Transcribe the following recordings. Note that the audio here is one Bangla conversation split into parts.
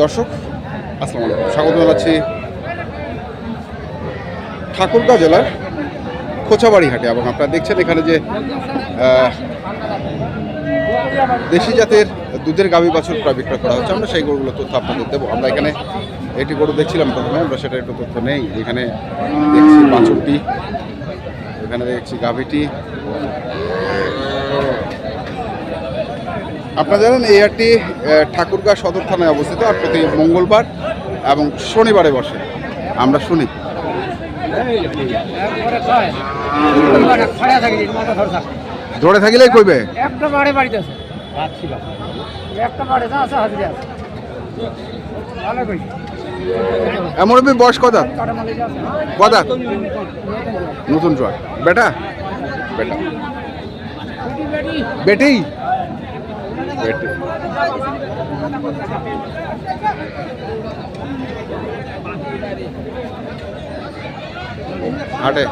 দর্শক, আসসালামু আলাইকুম। স্বাগত জানাচ্ছি ঠাকুরগাঁ জেলার খোঁচাবাড়ি হাটে এবং আপনারা দেখছেন এখানে যে দেশি জাতের দুধের গাভী বাছুর প্রায় বিক্রয় করা হচ্ছে। আমরা সেই গরুগুলো তথ্য আপনাদের দেবো। আমরা এখানে এটি গরু দেখছিলাম প্রথমে, আমরা সেটা একটু তথ্য নেই। এখানে দেখছি বাছুরটি, এখানে দেখছি গাভীটি আপনারা জানেন এই হাটটি আহ, ঠাকুরগাঁ সদর থানায় অবস্থিত। আর প্রতি মঙ্গলবার এবং শনিবারে বসে। আমরা শুনি। ধরে থাকিলেই কইবে। একটা বাড়ি বাড়িতে আছে। একটা বাড়ি আছে হাজিরা আছে ভালো কই এমন আমি বয়স আছে। কদাত নতুন জোয়ার বেটা? বেটা। বেটেই বেটে? হাটে।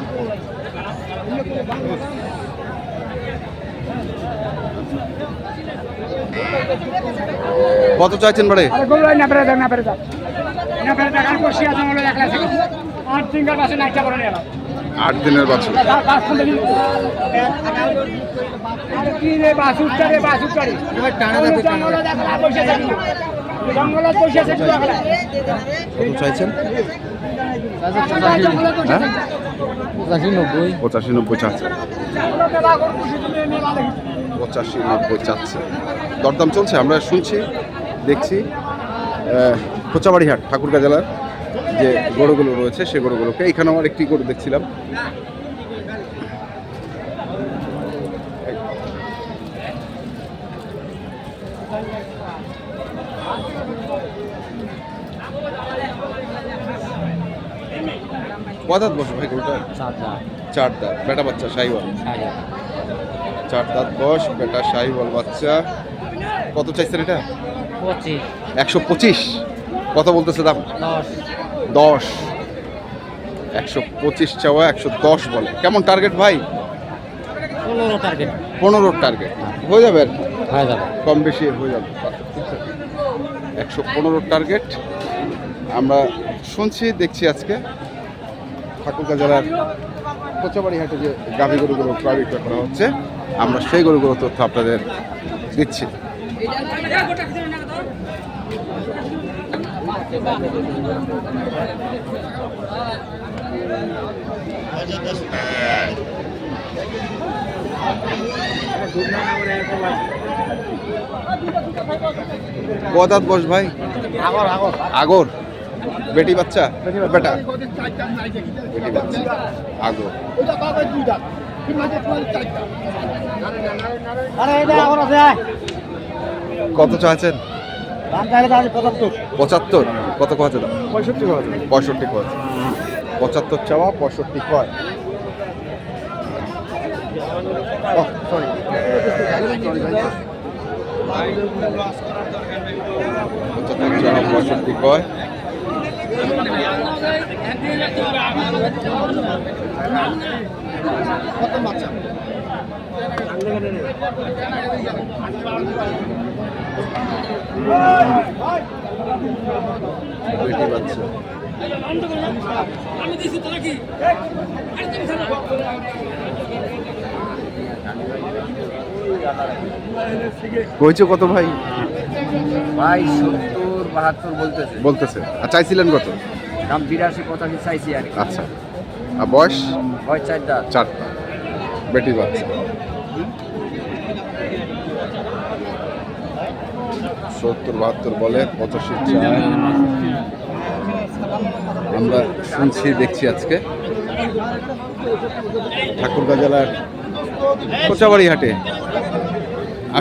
কত চাইছেন বাড়ে? না পেরে দেখ আর দিনকার পাশে নাইটা করে নিলাম আট দিনের বাছুর। চাইছেন? পঁচাশি নব্বই চাচ্ছে। পঁচাশি নব্বই চাচ্ছে। দরদাম চলছে আমরা শুনছি দেখছি আহ, খোঁচাবাড়ি হাট ঠাকুরগাঁ জেলার যে গরুগুলো রয়েছে সে গরুগুলোকে এখানে আমার একটি গরু দেখছিলাম। কদাত বসে ভাই গরুটা। চার দাঁত। বেটা বাচ্চা সাইওয়াল। চার দাঁত বয়স বেটা সাইওয়াল বাচ্চা। কত চাইছেন এটা? পঁচিশ। একশো পঁচিশ। কত বলতেছে দাম? দশ একশো পঁচিশ চাওয়া একশো দশ বলে। কেমন টার্গেট ভাই? পনেরো টার্গেট পনেরোর টার্গেট হয়ে। যাবে? আর কি। হয়ে যাবে। কম বেশি হয়ে যাবে। একশো পনেরোর টার্গেট আমরা শুনছি দেখছি আজকে। ঠাকুরগাঁ জেলার কোচাবাড়ি হাটে যে গাভী গরুগুলো ক্রয় বিক্রয় করা হচ্ছে আমরা সেই গরুগুলো তথ্য আপনাদের দিচ্ছি। কদাত বস ভাই? আগর আগর। আগর? বেটি বাচ্চা? বেটা বেটি? বাচ্চা আগর কত চাচ্ছেন পঁচাত্তর। কত কথা দাম পঁয়ষট্টি পঁয়ষট্টি কয় পঁচাত্তর চাওয়া পঁয়ষট্টি কয়? পঁচাত্তর চাওয়া পঁয়ষট্টি কয়? বেটি বাচ্চা কইছো কত ভাই? ভাই সত্তর বাহাত্তর বলতেছে। বলতেছে। আর চাইছিলেন কত? দাম বিরাশি পঁচাশি চাইছি আর আচ্ছা। আর বয়স? হয় চার দাঁত চারটা। বেটি বাচ্চা। সত্তর, বাহাত্তর বলে পঁচাশি আমরা শুনছি, দেখছি আজকে। ঠাকুরগাঁ জেলার কোচাবাড়ি হাটে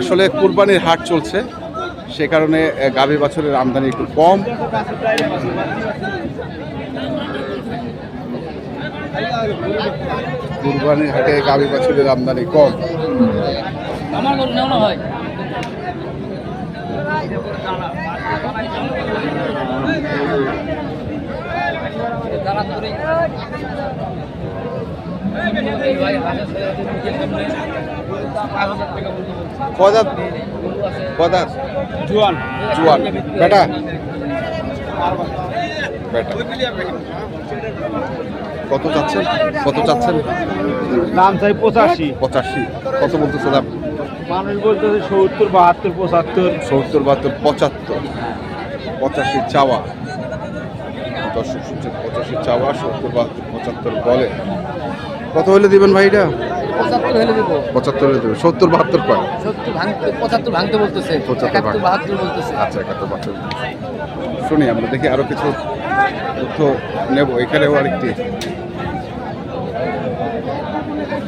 আসলে কুরবানির হাট চলছে, সে কারণে গাভী বাছরের আমদানি একটু কম। কুরবানির হাটে গাভী বাছরের আমদানি কম। আমার হয় কদাত কদাত জুয়ান। জুয়ান। বেটা। বেটা। কত চাচ্ছেন? কত চাচ্ছেন? দাম চাই পঁচাশি। পঁচাশি। কত বলতেছে দাম? মানুষ বলতেছে সত্তর বাহাত্তর পঁচাত্তর। সত্তর বাহাত্তর পঁচাত্তর। পঁচাশি চাওয়া। দর্শক শুনছেন পঁচাশি চাওয়া সত্তর বাহাত্তর পঁচাত্তর বলে। কত হলে দিবেন ভাই এটা পঁচাত্তর হলে দেবো। পঁচাত্তর হলে দেবেন। সত্তর বাহাত্তর কয়? সত্তর ভাঙতে পঁচাত্তর ভাঙতে বলতেছে। পঁচাত্তর বাহাত্তর বলতেছে। আচ্ছা একাত্তর বাহাত্তর শুনি আমরা দেখি আরও কিছু তথ্য নেব। এখানেও আরেকটি।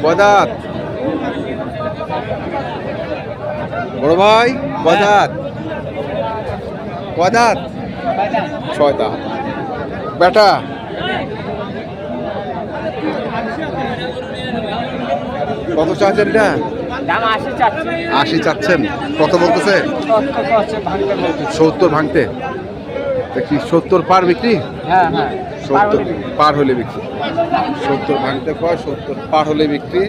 বদাত বড় ভাই বদাত বদাত ছয় দাঁত বেটা। কত চাচ্ছেন এটা? আশি চাচ্ছেন। কত বলতেছে? সত্তর ভাঙতে। দেখি সত্তর পার বিক্রি? হ্যাঁ হ্যাঁ। সত্তর পার হলে বিক্রি। সত্তর ভাঙতে কয় সত্তর পার হলে বিক্রি।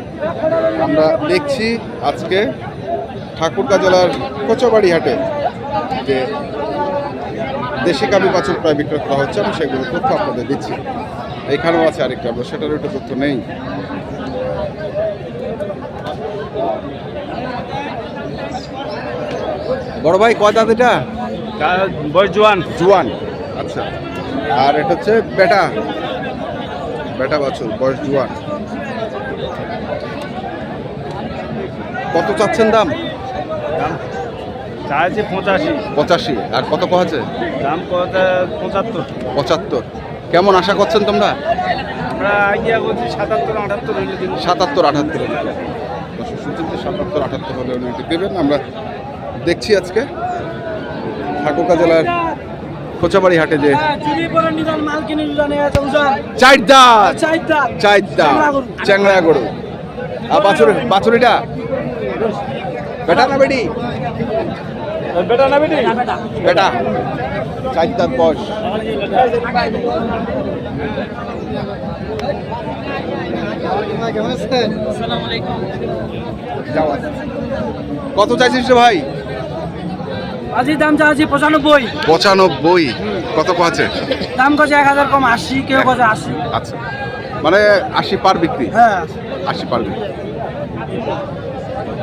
আমরা দেখছি আজকে ঠাকুরগাঁ জেলার কোচবাড়ি হাটে যে দেশি কাবি বাছুর প্রায় বিক্রয় করা হচ্ছে আমি সেগুলো তথ্য আপনাদের দিচ্ছি। এখানেও আছে আরেকটা আমরা সেটারও একটু তথ্য নেই। বড় ভাই কয় দাঁত এটা? বয়স জোয়ান। জুয়ান আচ্ছা। আর এটা হচ্ছে বেটা। বেটা বাছুর বয়স জুয়ান। কত চাচ্ছেন দাম? পঁচাশি। পঁচাশি। আর কত আছে? দাম পঁচাত্তর। পঁচাত্তর। কেমন আশা করছেন তোমরা? আমরা আইডিয়া করছি সাতাত্তর আটাত্তর সাতাত্তর আটাত্তর হলে উনি এটি দেবেন আমরা দেখছি আজকে ঠাকুরগাঁ জেলার খোঁচাবাড়ি হাটে যে চার দাঁত চ্যাংড়া গরু। আর বাছুর বাছুরিটা? বেটা না বেটি? বেটা না বেটি? বেটা। চার দাঁত বয়স। কত চাইছিস রে ভাই? আজি দাম চাচ্ছি পঁচানব্বই। পঁচানব্বই। কত আছে দাম কছে এক হাজার কম আশি কেউ কছে আশি। আচ্ছা। মানে আশি পার বিক্রি? হ্যাঁ। আশি পার বিক্রি।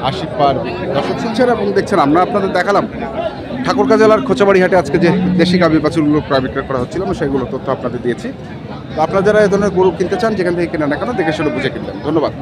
আশি পার দর্শক শুনছেন এবং দেখছেন, আমরা আপনাদের দেখালাম ঠাকুরগা জেলার খোঁচাবাড়ি হাটে আজকে যে দেশি গাভী বাছুরগুলো প্রায় বিক্রয় করা হচ্ছিল আমি সেগুলো তথ্য আপনাদের দিয়েছি। তো আপনারা যারা এ ধরনের গরু কিনতে চান, যেখান থেকে কেনা না কেন, দেখে শুনে বুঝে কিনবেন। ধন্যবাদ।